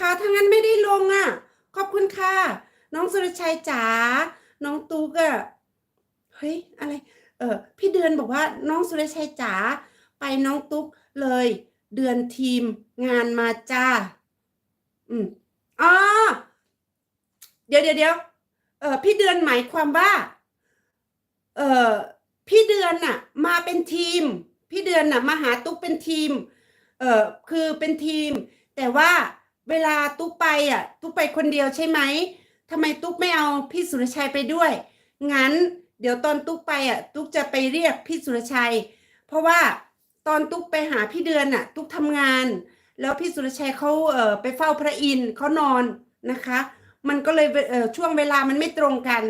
นะคะ ถ้างั้นไม่ได้ลงอะ ขอบคุณค่ะ น้องสุรชัยจ๋า น้องตุ๊กอะเฮ้ยอะไร เออพี่เดือนบอกว่าน้องสุรชัยจ๋าไปน้องตุ๊กเลย เดือนทีมงานมาจ้า อืมอ๋อเดี๋ยวเดี๋ยวเดี๋ยวเออพี่เดือนหมายความว่า เออพี่เดือนน่ะ มาเป็นทีม พี่เดือนน่ะมาหาตุ๊กเป็นทีม เออคือเป็นทีม แต่ว่า เวลาตุ๊กไปอะ ตุ๊กไปคนเดียวใช่ไหมทำไมตุ๊กไม่เอาพี่สุรชัยไปด้วย งั้นเดี๋ยวตอนตุ๊กไปอะ ตุ๊กจะไปเรียกพี่สุรชัย เพราะว่าตอนตุ๊กไปหาพี่เดือนน่ะ ตุ๊กทำงาน แล้วพี่สุรชัยเขาเอ่อไปเฝ้าพระอินทร์เขานอนนะคะ มันก็เลยเอ่อช่วงเวลามันไม่ตรงกัน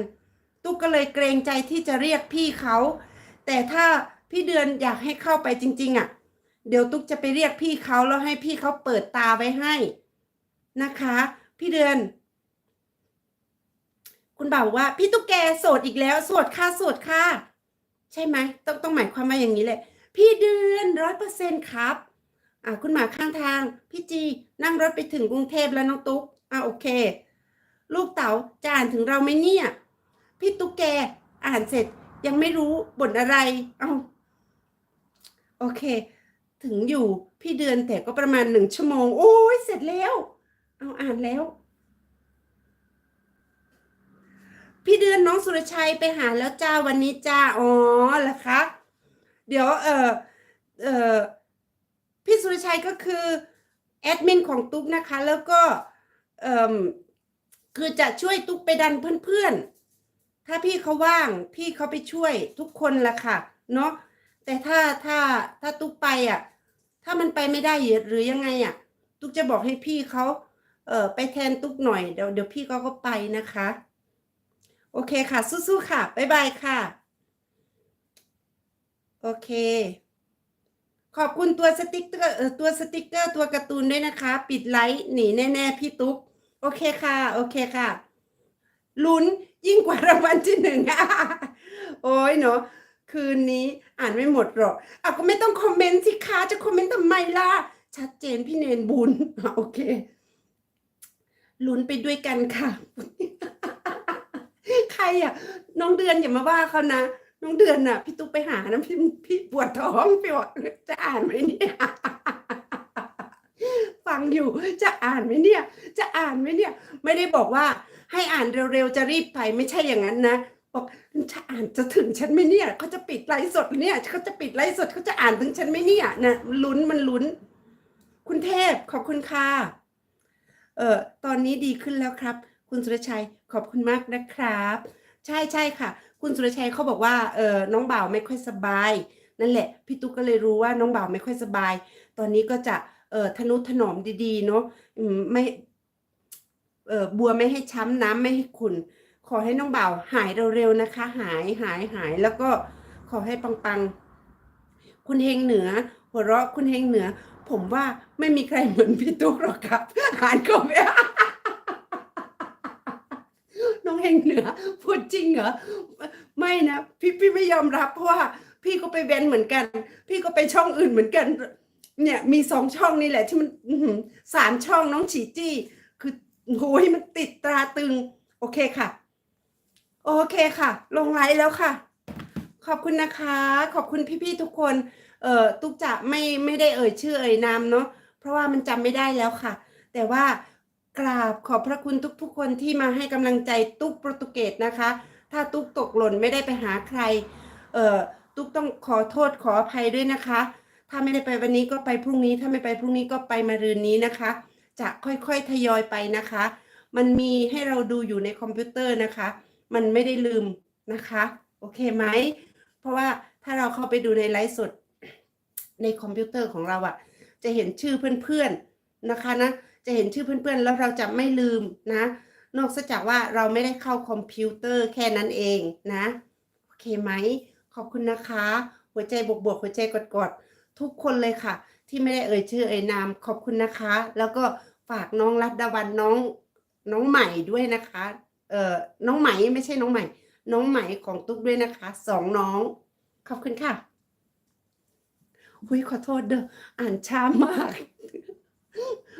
ตุ๊กก็เลยเกรงใจที่จะเรียกพี่เขาแต่ถ้าพี่เดือนอยากให้เข้าไปจริง ๆ อะ เดี๋ยวตุ๊กจะไปเรียกพี่เขาแล้วให้พี่เขาเปิดตาไว้ให้ นะคะ พี่เดือน คุณบ่าวว่า พี่ตุ๊กแกโสดอีกแล้ว โสดค่ะโสดค่ะ ใช่ไหมต้องต้องหมายความว่าอย่างนี้เลยพี่เดือนร้อยเปอร์เซ็นครับ อ่าคุณหมาข้างทาง พี่จีนั่งรถไปถึงกรุงเทพแล้วน้องตุ๊กอ่าโอเค ลูกเต๋าจะอ่านถึงเราไหมเนี่ย พี่ตุ๊กแกอ่านเสร็จยังไม่รู้บทอะไร เอาโอเค ถึงอยู่พี่เดือนแต่ก็ประมาณหนึ่งชั่วโมง โอ้ยเสร็จแล้ว เอาอ่านแล้ว พี่เดือนน้องสุรชัยไปหาแล้วจ้าวันนี้จ้าอ๋อเหรอคะเดี๋ยวเออเออพี่สุรชัยก็คือแอดมินของตุ๊กนะคะ แล้วก็เออคือจะช่วยตุ๊กไปดันเพื่อนๆ ถ้าพี่เขาว่างพี่เขาไปช่วยทุกคนละค่ะ เนาะแต่ถ้าถ้าถ้าตุ๊กไปอะ ถ้ามันไปไม่ได้หรือยังไงอะ ตุ๊กจะบอกให้พี่เขา เออไปแทนตุ๊กหน่อยเดี๋ยวเดี๋ยวพี่เขาก็ไปนะคะ โอเคค่ะ สู้ๆค่ะบ๊ายบายค่ะ โอเค ขอบคุณตัวสติกเกอร์เออตัวสติกเกอร์ตัวการ์ตูนด้วยนะคะ ปิดไลค์หนีแน่ ๆ พี่ตุ๊กโอเคค่ะ โอเคค่ะลุ้นยิ่งกว่ารางวัลที่หนึ่งโอ้ยเนาะคืนนี้อ่านไม่หมดหรอกอะก็ไม่ต้องคอมเมนต์สิคะจะคอมเมนต์ทำไมล่ะ ชัดเจนพี่เนนบุญโอเค ลุ้นไปด้วยกันค่ะ ใครอะ น้องเดือนอย่ามาว่าเขานะ น้องเดือนน่ะ พี่ตุ๊กไปหานะพี่พี่ปวดท้องพี่บอกจะอ่านไหมเนี่ยฟังอยู่จะอ่านไหมเนี่ย จะอ่านไหมเนี่ย ไม่ได้บอกว่า ให้อ่านเร็วๆจะรีบไปไม่ใช่อย่างนั้นนะบอกจะอ่านจะถึงฉันไหมเนี่ยเขาจะปิดไลฟ์สดเนี่ยเขาจะปิดไลฟ์สดเขาจะอ่านถึงฉันไหมเนี่ยนะลุ้นมันลุ้น คุณเทพขอบคุณค่ะ เออตอนนี้ดีขึ้นแล้วครับ คุณสุรชัยขอบคุณมากนะครับ ใช่ใช่ค่ะ คุณสุรชัยเขาบอกว่าเออน้องบ่าวไม่ค่อยสบาย นั่นแหละ พี่ตุ๊กก็เลยรู้ว่าน้องบ่าวไม่ค่อยสบาย ตอนนี้ก็จะเออทนุถนอมดีๆ เนาะไม่เออบัวไม่ให้ช้ำน้ำไม่ให้ขุนขอให้น้องบ่าวหายเร็วๆนะคะ หายหายหายแล้วก็ขอให้ปังๆ คุณเฮงเหนือ หัวเราะคุณเฮงเหนือ ผมว่าไม่มีใครเหมือนพี่ตุ๊กหรอกครับอ่านก็ไม่น้องเฮงเหนือพูดจริงเหรอไม่นะพี่พี่ไม่ยอมรับเพราะว่าพี่ก็ไปเว้นเหมือนกัน พี่ก็ไปช่องอื่นเหมือนกัน เนี่ยมีสองช่องนี่แหละ ที่มันสามช่องน้องฉีจี้ คือโอ้ยมันติดตราตึง โอเคค่ะ โอเคค่ะ ลงไลฟ์แล้วค่ะ ขอบคุณนะคะ ขอบคุณพี่ๆทุกคน เอ่อตุ๊กจะไม่ไม่ได้เอ่ยชื่อเอ่ยนามเนาะเพราะว่ามันจำไม่ได้แล้วค่ะ แต่ว่ากราบขอบพระคุณทุกๆคนที่มาให้กำลังใจตุ๊กโปรตุเกสนะคะ ถ้าตุ๊กตกหล่นไม่ได้ไปหาใคร เอ่อตุ๊กต้องขอโทษขออภัยด้วยนะคะ ถ้าไม่ได้ไปวันนี้ก็ไปพรุ่งนี้ ถ้าไม่ไปพรุ่งนี้ก็ไปมารืนนี้นะคะ จะค่อยๆทยอยไปนะคะ มันมีให้เราดูอยู่ในคอมพิวเตอร์นะคะ มันไม่ได้ลืมนะคะ โอเคไหม เพราะว่าถ้าเราเข้าไปดูในไลฟ์สดในคอมพิวเตอร์ของเราอะจะเห็นชื่อเพื่อนๆนะคะนะจะเห็นชื่อเพื่อนๆ แล้วเราจะไม่ลืมนะ นอกจากว่าเราไม่ได้เข้าคอมพิวเตอร์แค่นั้นเองนะโอเคไหมขอบคุณนะคะ หัวใจบวกๆหัวใจกดๆทุกคนเลยค่ะ ที่ไม่ได้เอ่ยชื่อเอ่ยนามขอบคุณนะคะ แล้วก็ฝากน้องรัตดาวันน้องน้องใหม่ด้วยนะคะ เอ่อน้องใหม่ไม่ใช่น้องใหม่ น้องใหม่ของตุ๊กด้วยนะคะสองน้อง ขอบคุณค่ะหุยขอโทษเด้ออ่านช้ามาก